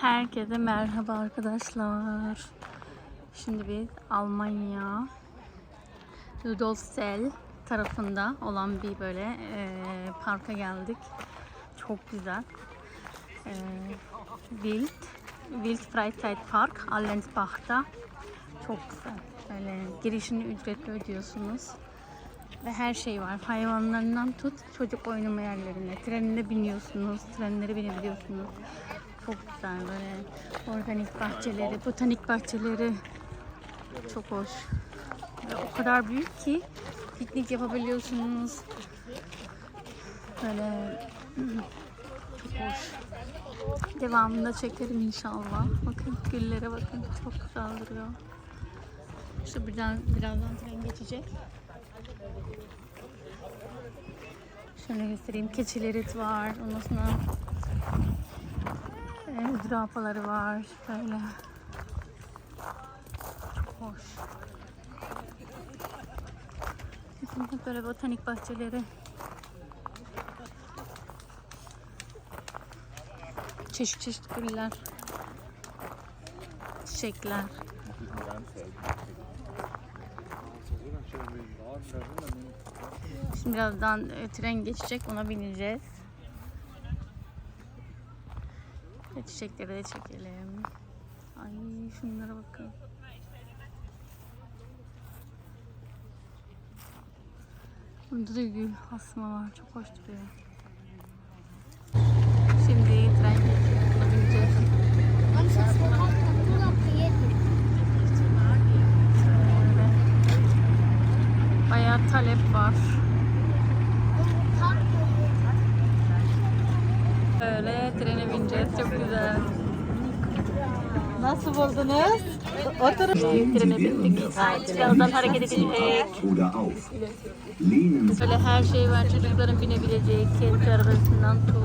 Herkese merhaba arkadaşlar. Şimdi biz Almanya Ludolsel tarafında olan bir böyle e, parka geldik. Çok güzel. E, Wild Wild Freizeitpark Allensbach'ta. Çok güzel. Böyle girişini ücretli ödüyorsunuz. Ve her şey var. Hayvanlarından tut çocuk oynama yerlerine. Trenine biniyorsunuz. Trenlere binebiliyorsunuz. Çok güzel böyle organik bahçeleri, botanik bahçeleri. Çok hoş. Ve o kadar büyük ki piknik yapabiliyorsunuz. Böyle çok hoş. Devamında çekerim inşallah. Bakın güllere bakın. Çok güzel duruyor. İşte birden, birazdan tren geçecek. Şöyle göstereyim. Keçileri var. Ondan sonra e, zürafaları var. Böyle. Hoş. Kesinlikle böyle botanik bahçeleri. Çeşit çeşit güller. Çiçekler. Şimdi birazdan e, tren geçecek. Ona bineceğiz. Ve çiçekleri de çekelim. Ay şunlara bakın. Bunda da gül asma var. Çok hoş duruyor. Şimdi tren bineceğiz. Bayağı talep var. Böyle trene bineceğiz. Çok güzel. Nasıl buldunuz? Oturun. Trene bindik. Birazdan hareket edecek. Böyle her şey var. Çocukların binebileceği kendi arabasından tut.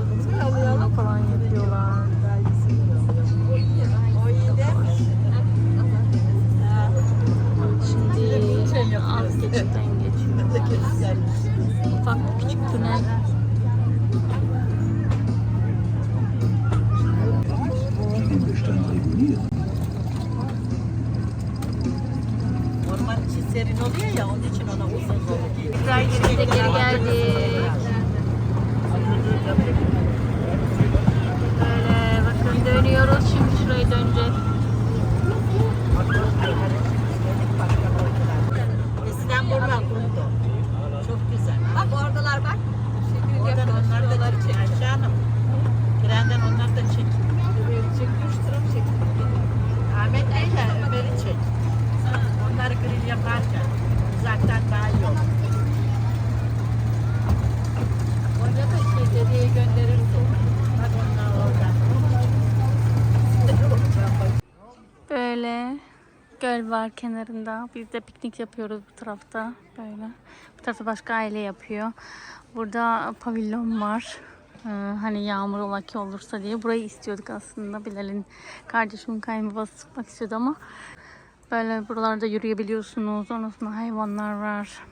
Falan yapıyorlar. Göl var kenarında. Biz de piknik yapıyoruz bu tarafta. Böyle. Bu tarafta başka aile yapıyor. Burada pavilyon var. Ee, hani yağmur ola ki olursa diye. Burayı istiyorduk aslında. Bilal'in kardeşimin kayınbabası tutmak istiyordu ama böyle buralarda yürüyebiliyorsunuz. Ondan sonra hayvanlar var.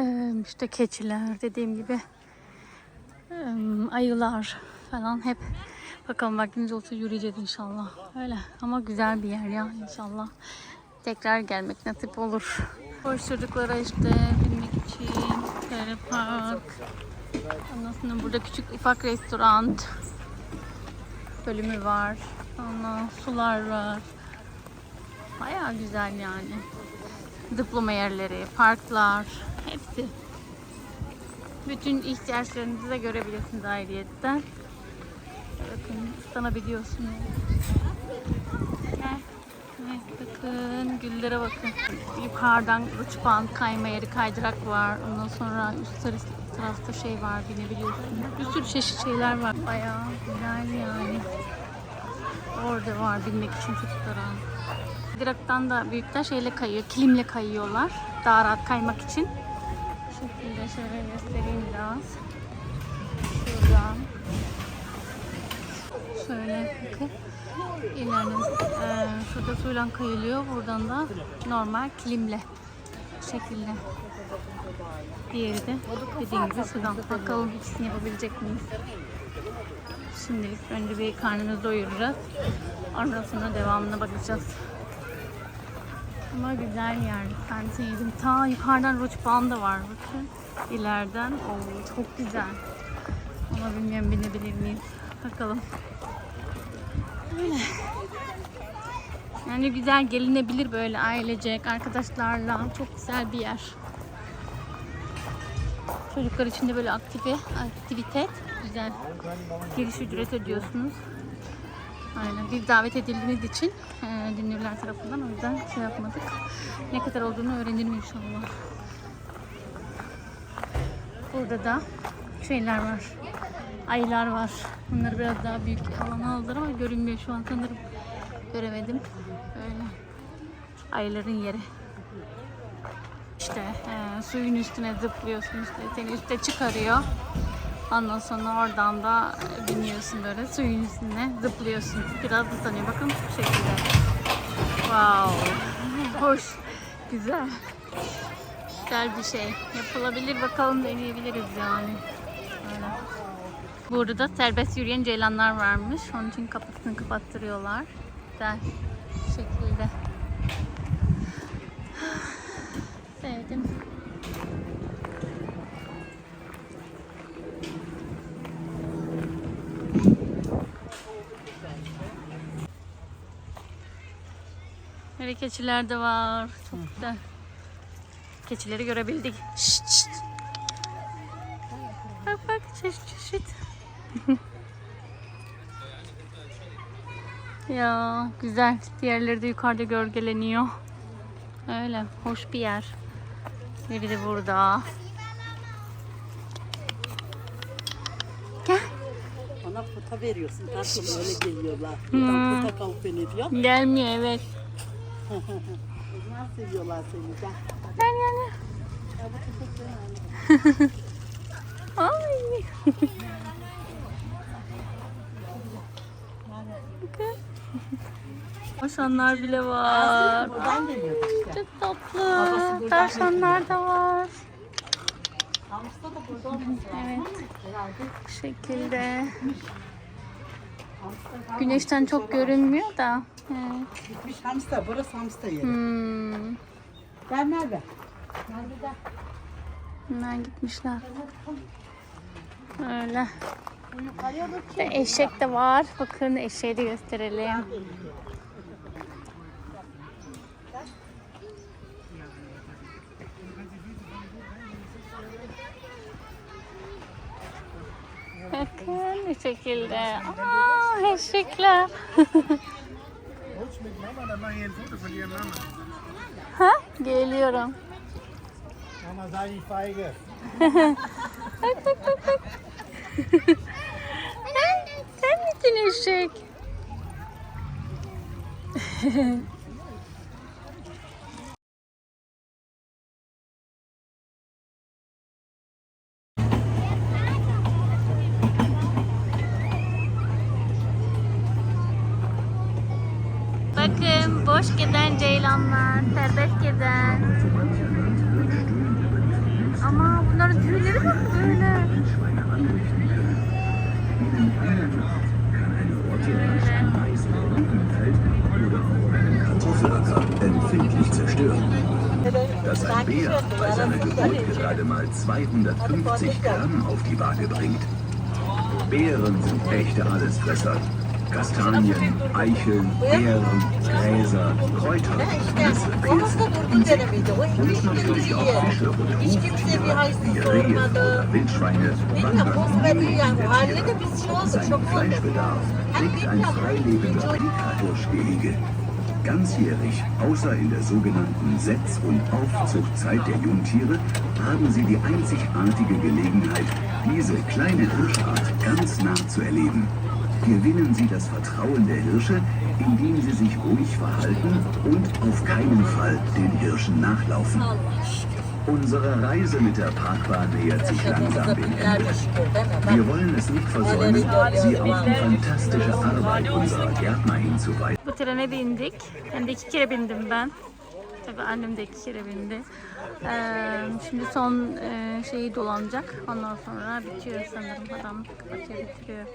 Ee, işte keçiler dediğim gibi. Ee, ayılar falan hep bakalım vaktimiz olsa yürüyeceğiz inşallah. Öyle ama güzel bir yer ya inşallah. Tekrar gelmek nasip olur. Hoş çocuklara işte binmek için böyle park. Ondan burada küçük ufak restoran bölümü var. Ondan sular var. Bayağı güzel yani. Diploma yerleri, parklar, hepsi. Bütün ihtiyaçlarınızı da görebilirsiniz ayrıyetten. Bakın ıslanabiliyorsunuz. Gel. Evet, bakın güllere bakın. Yukarıdan rıçpan kayma yeri kaydırak var. Ondan sonra üst taraf- tarafta şey var binebiliyorsunuz. Bir sürü çeşit şeyler var. Bayağı güzel yani. Orada var binmek için çocuklara. Kaydıraktan da büyükler şeyle kayıyor. Kilimle kayıyorlar. Daha rahat kaymak için. Bu şekilde şöyle göstereyim biraz. Şuradan. Şöyle bakın. İleride e, şurada suyla kayılıyor. Buradan da normal kilimle şekilde Diğeri de dediğim gibi sudan. Bakalım ikisini yapabilecek miyiz? Şimdilik önce bir karnımızı doyuracağız. Ondan sonra devamına bakacağız. Ama güzel yer. Ben yedim. Ta yukarıdan Roçban da var bakın. İleriden. Oo, çok güzel. Ama bilmiyorum binebilir miyiz? Bakalım. Öyle. Yani güzel gelinebilir böyle ailecek, arkadaşlarla. Çok güzel bir yer. Çocuklar için de böyle aktife, aktivite güzel. Giriş ücret ödüyorsunuz. Aynen. Bir davet edildiğiniz için e, Dünürler tarafından o yüzden şey yapmadık. Ne kadar olduğunu öğrenirim inşallah. Burada da şeyler var. Ayılar var. Bunları biraz daha büyük alana aldılar ama görünmüyor şu an sanırım. Göremedim. Böyle. Ayıların yeri. İşte e, suyun üstüne zıplıyorsun işte seni üste çıkarıyor. Ondan sonra oradan da biniyorsun böyle suyun üstüne zıplıyorsun. Biraz ıslanıyor bakın bu şekilde. Wow. Hoş. Güzel. Güzel bir şey. Yapılabilir bakalım deneyebiliriz yani. Burada da serbest yürüyen ceylanlar varmış. Onun için kapısını kapattırıyorlar. Güzel. Şekilde. Sevdim. Böyle keçiler de var. Çok güzel. Keçileri görebildik. Şşt, şşt. Bak bak çeşit çeşit. ya güzel. Diğerleri de yukarıda gölgeleniyor. Öyle hoş bir yer. Biri de burada. Gel. Puta veriyorsun. Tatlım öyle geliyorlar. Buradan puta kalk ediyor. Gelmiyor evet. Onlar seviyorlar seni. Gel. Gel gel gel. Ay. Tavşanlar bile var. Buradan işte. Çok tatlı. Tavşanlar da var. Evet. Bu şekilde. Güneşten çok görünmüyor da. Evet. Gitmiş hamsta. Burası hamsta yeri. Hmm. Merve. Merve gel. Bunlar gitmişler. Öyle. Ve eşek de var. Bakın eşeği de gösterelim. Bakın bu şekilde. Aa, eşekler. Ha? Geliyorum. Die Feige. Bak bak bak bak. sen, misin eşek? Bakın boş giden ceylanlar, serbest gezen. Ama bunların tüyleri bak böyle. Empfindlich zerstören. Dass ein Bär bei seiner Geburt gerade mal 250 Gramm auf die Waage bringt. Beeren sind echte Allesfresser. Kastanien, Eicheln, Beeren, Gräser, Kräuter, Nüsse, Pilze, und natürlich auch Fische und Huftiere wie Rehe oder Wildschweine, Çok oldu. Fleischbedarf deckt ein freilebender Pika-Hirschgehege. Ganzjährig, außer in der sogenannten Setz- und Aufzuchtzeit der Jungtiere, haben sie die einzigartige Gelegenheit, diese kleine Hirschart ganz nah zu erleben. Gewinnen sie das Vertrauen der Hirsche, indem sie sich ruhig verhalten und auf keinen Fall den Hirschen nachlaufen. Unsere Reise mit der Parkbahn nähert sich langsam dem Ende. Wir wollen es nicht versäumen, Sie auf die fantastische Arbeit unserer Gärtner hinzuweisen. Bu trene bindik. Hem de iki kere bindim ben. Tabii annem de iki kere bindi. Ee, şimdi son e, şeyi dolanacak. Ondan sonra bitiyor sanırım. Adam kapatıyor bitiriyor.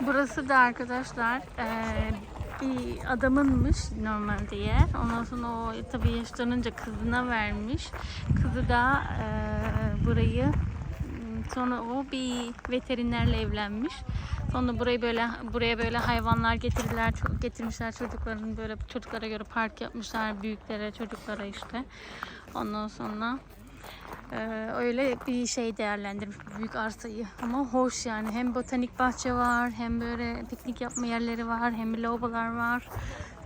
Burası da arkadaşlar eee, bir adamınmış normalde yer. Ondan sonra o tabii yaşlanınca kızına vermiş. Kızı da eee, burayı sonra o bir veterinerle evlenmiş. Sonra burayı böyle buraya böyle hayvanlar getirdiler, getirmişler çocukların böyle çocuklara göre park yapmışlar büyüklere, çocuklara işte. Ondan sonra ee, öyle bir şey değerlendirmiş büyük arsayı. Ama hoş yani. Hem botanik bahçe var, hem böyle piknik yapma yerleri var, hem lavabolar var.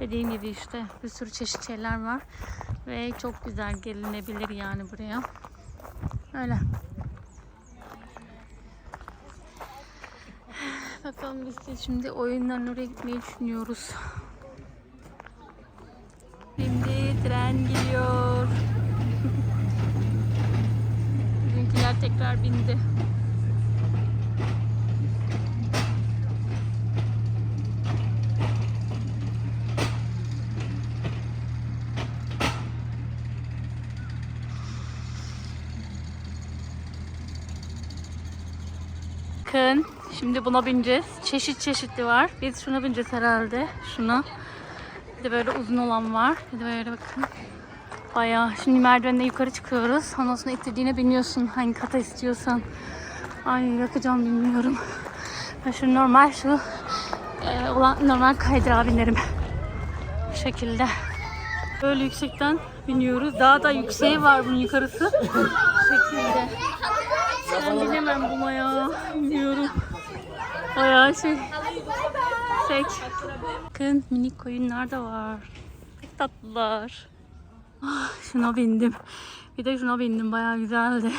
Dediğim gibi işte bir sürü çeşit şeyler var. Ve çok güzel gelinebilir yani buraya. Öyle. Bakalım biz de şimdi oyundan oraya gitmeyi düşünüyoruz. Şimdi tren geliyor. Tekrar bindi. Bakın şimdi buna bineceğiz. Çeşit çeşitli var. Biz şuna bineceğiz herhalde. Şuna. Bir de böyle uzun olan var. Bir de böyle bakın. Bayağı. Şimdi merdivenle yukarı çıkıyoruz. Ondan sonra istediğine biniyorsun. Hangi kata istiyorsan. Ay yakacağım bilmiyorum. Ben şu normal şu e, olan normal kaydırağa binerim. Bu şekilde. Böyle yüksekten biniyoruz. Daha da yükseği var bunun yukarısı. Bu şekilde. Ben binemem buna ya. Bilmiyorum. Bayağı şey. Tek. Bakın minik koyunlar da var. Çok tatlılar. Ah, şuna bindim. Bir de şuna bindim. Bayağı güzeldi.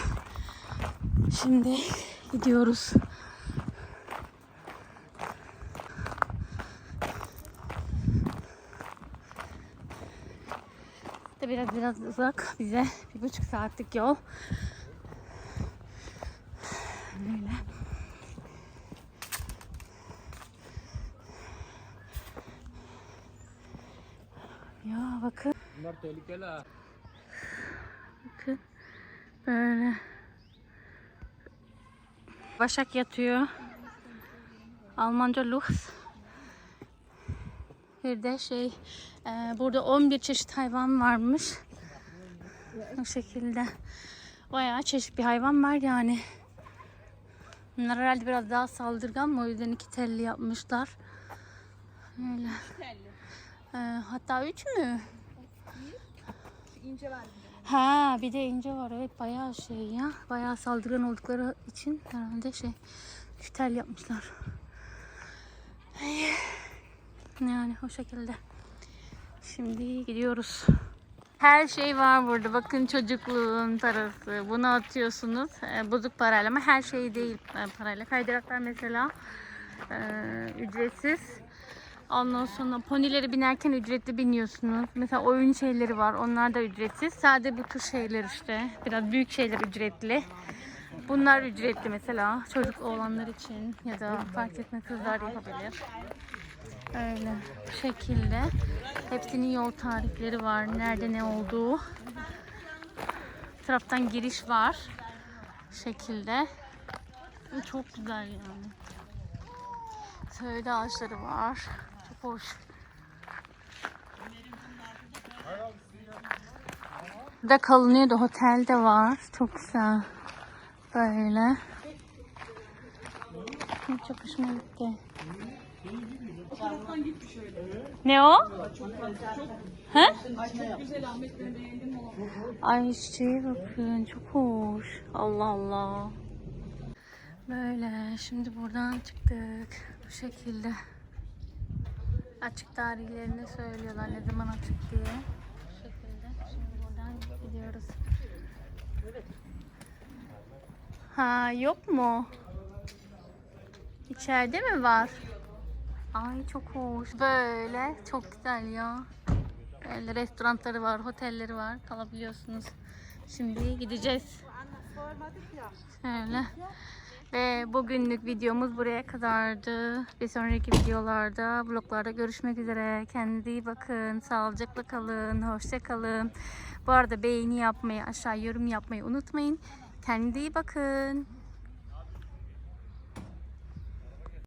Şimdi gidiyoruz. De biraz biraz uzak bize bir buçuk saatlik yol. Öyle. Ya bakın. Bunlar tehlikeli ha. Bakın. Böyle. Başak yatıyor. Almanca Luchs. Bir de şey e, burada 11 çeşit hayvan varmış. Bu şekilde. Bayağı çeşit bir hayvan var yani. Bunlar herhalde biraz daha saldırgan mı? O yüzden iki telli yapmışlar. Öyle. E, hatta üç mü? Ha bir de ince var evet bayağı şey ya. Bayağı saldırgan oldukları için herhalde şey kütel yapmışlar. Yani o şekilde. Şimdi gidiyoruz. Her şey var burada. Bakın çocukluğun parası. Bunu atıyorsunuz. Ee, bozuk parayla ama her şey değil e, parayla. Kaydıraklar mesela e, ücretsiz. Ondan sonra ponileri binerken ücretli biniyorsunuz. Mesela oyun şeyleri var. Onlar da ücretsiz. Sadece bu tür şeyler işte. Biraz büyük şeyler ücretli. Bunlar ücretli mesela. Çocuk olanlar için ya da fark etmez kızlar yapabilir. Öyle bu şekilde. Hepsinin yol tarifleri var. Nerede ne olduğu. Bir taraftan giriş var. Bu şekilde. Çok güzel yani. Söğüde ağaçları var. Hoş. Burada kalınıyor da otel de var. Çok güzel. Böyle. Çok hoşuma gitti. Ne o? He? Ay çiçeğe bakın çok hoş. Allah Allah. Böyle şimdi buradan çıktık. Bu şekilde. Açık tarihlerini söylüyorlar ne zaman açık diye. Bu şekilde. Şimdi buradan gidiyoruz. Ha yok mu? İçeride mi var? Ay çok hoş. Böyle çok güzel ya. Böyle restoranları var, otelleri var. Kalabiliyorsunuz. Şimdi gideceğiz. Şöyle. Ve bugünlük videomuz buraya kadardı. Bir sonraki videolarda, vloglarda görüşmek üzere. Kendinize iyi bakın. Sağlıcakla kalın. Hoşça kalın. Bu arada beğeni yapmayı, aşağı yorum yapmayı unutmayın. Kendinize iyi bakın.